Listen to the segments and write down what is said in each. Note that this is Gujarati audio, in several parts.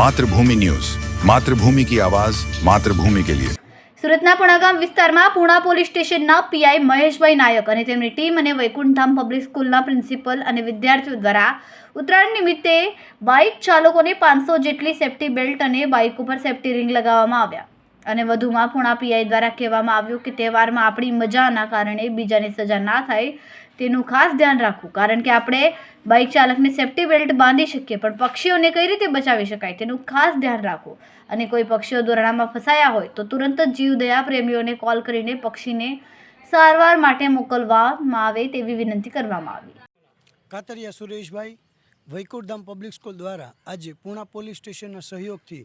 માતૃભૂમિ ન્યૂઝ. માતૃભૂમિ કી આવાજ, માતૃભૂમિ કે લિયે સુરતના પુણાગામ વિસ્તારમાં પુણા પોલીસ સ્ટેશનના પીઆઈ મહેશભાઈ નાયક અને તેમની ટીમ અને વૈકુંઠધામ પબ્લિક સ્કૂલના પ્રિન્સિપલ અને વિદ્યાર્થીઓ દ્વારા ઉત્તરાયણ નિમિત્તે બાઇક ચાલકોને પાંચસો જેટલી સેફ્ટી બેલ્ટ અને બાઇક ઉપર સેફ્ટી રિંગ લગાવવામાં આવ્યા. અને વધુમાં પુણા પીઆઈ દ્વારા કહેવામાં આવ્યું કે તહેવારમાં આપણી મજાના કારણે બીજાને સજા ના થાય તેનું ખાસ ધ્યાન રાખવું. કારણ કે આપણે બાઇક ચાલકને સેફ્ટી બેલ્ટ બાંધી શકીએ, પણ પક્ષીઓને કઈ રીતે બચાવી શકાય તેનું ખાસ ધ્યાન રાખવું. અને કોઈ પક્ષીઓ દોરડામાં ફસાયા હોય, તો તુરંત જ જીવદયા પ્રેમીઓને કોલ કરીને પક્ષીને સારવાર માટે મોકલવામાં આવે તેવી વિનંતી કરવામાં આવી. કાતરિયા સુરેશભાઈ, વૈકુંઠધામ પબ્લિક સ્કૂલ દ્વારા આજે પૂણા પોલીસ સ્ટેશનના સહયોગથી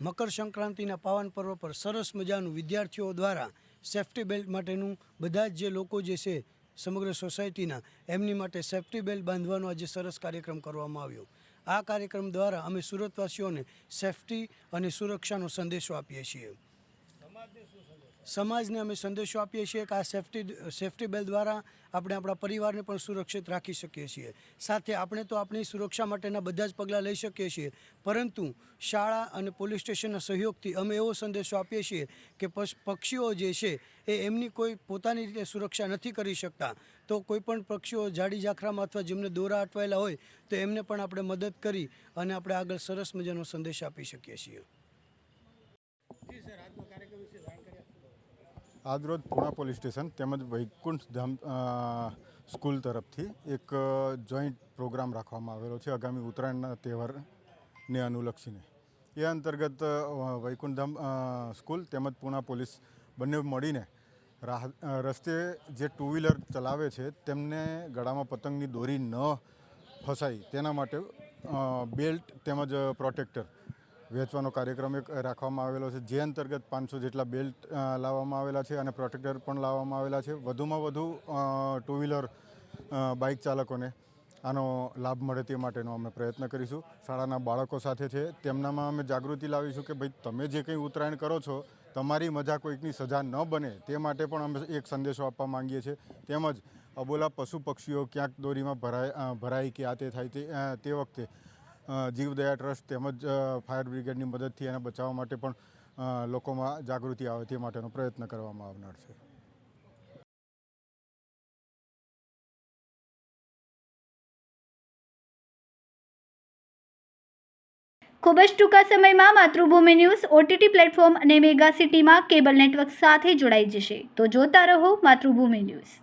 મકર સંક્રાંતિના પાવન પર્વ પર સરસ મજાનું વિદ્યાર્થીઓ દ્વારા સેફ્ટી બેલ્ટ માટેનું બધા જ જે લોકો જે છે સમગ્ર સોસાયટીના એમની માટે સેફ્ટી બેલ્ટ બાંધવાનો આજે સરસ કાર્યક્રમ કરવામાં આવ્યો. આ કાર્યક્રમ દ્વારા અમે સુરતવાસીઓને સેફ્ટી અને સુરક્ષાનો સંદેશો આપીએ છીએ. સમાજને અમે સંદેશો આપીએ છીએ કે આ સેફ્ટી સેફટી બેલ દ્વારા આપણે આપણા પરિવારને પણ સુરક્ષિત રાખી શકીએ છીએ. સાથે આપણે તો આપણી સુરક્ષા માટેના બધા જ પગલાં લઈ શકીએ છીએ. પરંતુ શાળા અને પોલીસ સ્ટેશનના સહયોગથી અમે એવો સંદેશો આપીએ છીએ કે પક્ષીઓ જે છે એ એમની કોઈ પોતાની રીતે સુરક્ષા નથી કરી શકતા. તો કોઈ પણ પક્ષીઓ જાડી ઝાખરામાં અથવા જેમને દોરા અટવાયેલા હોય તો એમને પણ આપણે મદદ કરી અને આપણે આગળ સરસ મજાનો સંદેશ આપી શકીએ છીએ. આજરોજ પૂણા પોલીસ સ્ટેશન તેમજ વૈકુંઠ ધામ સ્કૂલ તરફથી એક જોઈન્ટ પ્રોગ્રામ રાખવામાં આવેલો છે આગામી ઉત્તરાયણના તહેવારને અનુલક્ષીને. એ અંતર્ગત વૈકુંઠધામ વૈકુંઠ ધામ સ્કૂલ તેમજ પૂણા પોલીસ બંને મળીને રાહ રસ્તે જે ટુ વ્હીલર ચલાવે છે તેમને ગળામાં પતંગની દોરી ન ફસાય તેના માટે બેલ્ટ તેમજ પ્રોટેક્ટર વેચવાનો કાર્યક્રમ એક રાખવામાં આવેલો છે. જે અંતર્ગત પાંચસો જેટલા બેલ્ટ લાવવામાં આવેલા છે અને પ્રોટેક્ટર પણ લાવવામાં આવેલા છે. વધુમાં વધુ ટુ વ્હીલર બાઇક ચાલકોને આનો લાભ મળે તે માટેનો અમે પ્રયત્ન કરીશું. શાળાના બાળકો સાથે છે. તેમનામાં અમે જાગૃતિ લાવીશું કે ભાઈ, તમે જે કંઈ ઉત્તરાયણ કરો છો, તમારી મજા કોઈકની સજા ન બને તે માટે પણ અમે એક સંદેશો આપવા માંગીએ છીએ. તેમજ અબોલા પશુ પક્ષીઓ ક્યાંક દોરીમાં ભરાય ભરાય કે આ તે થાય તે વખતે જીવદયા ટ્રસ્ટ તેમજ ફાયર બ્રિગેડની મદદથી એને બચાવવા માટે પણ લોકોમાં જાગૃતિ આવે તે માટેનો પ્રયત્ન કરવામાં આવનાર છે. ખૂબ જ ટૂંકા સમયમાં માતૃભૂમિ ન્યૂઝ ઓટીટી પ્લેટફોર્મ અને મેગા સિટીમાં કેબલ નેટવર્ક સાથે જોડાઈ જશે. તો જોતા રહો માતૃભૂમિ ન્યૂઝ.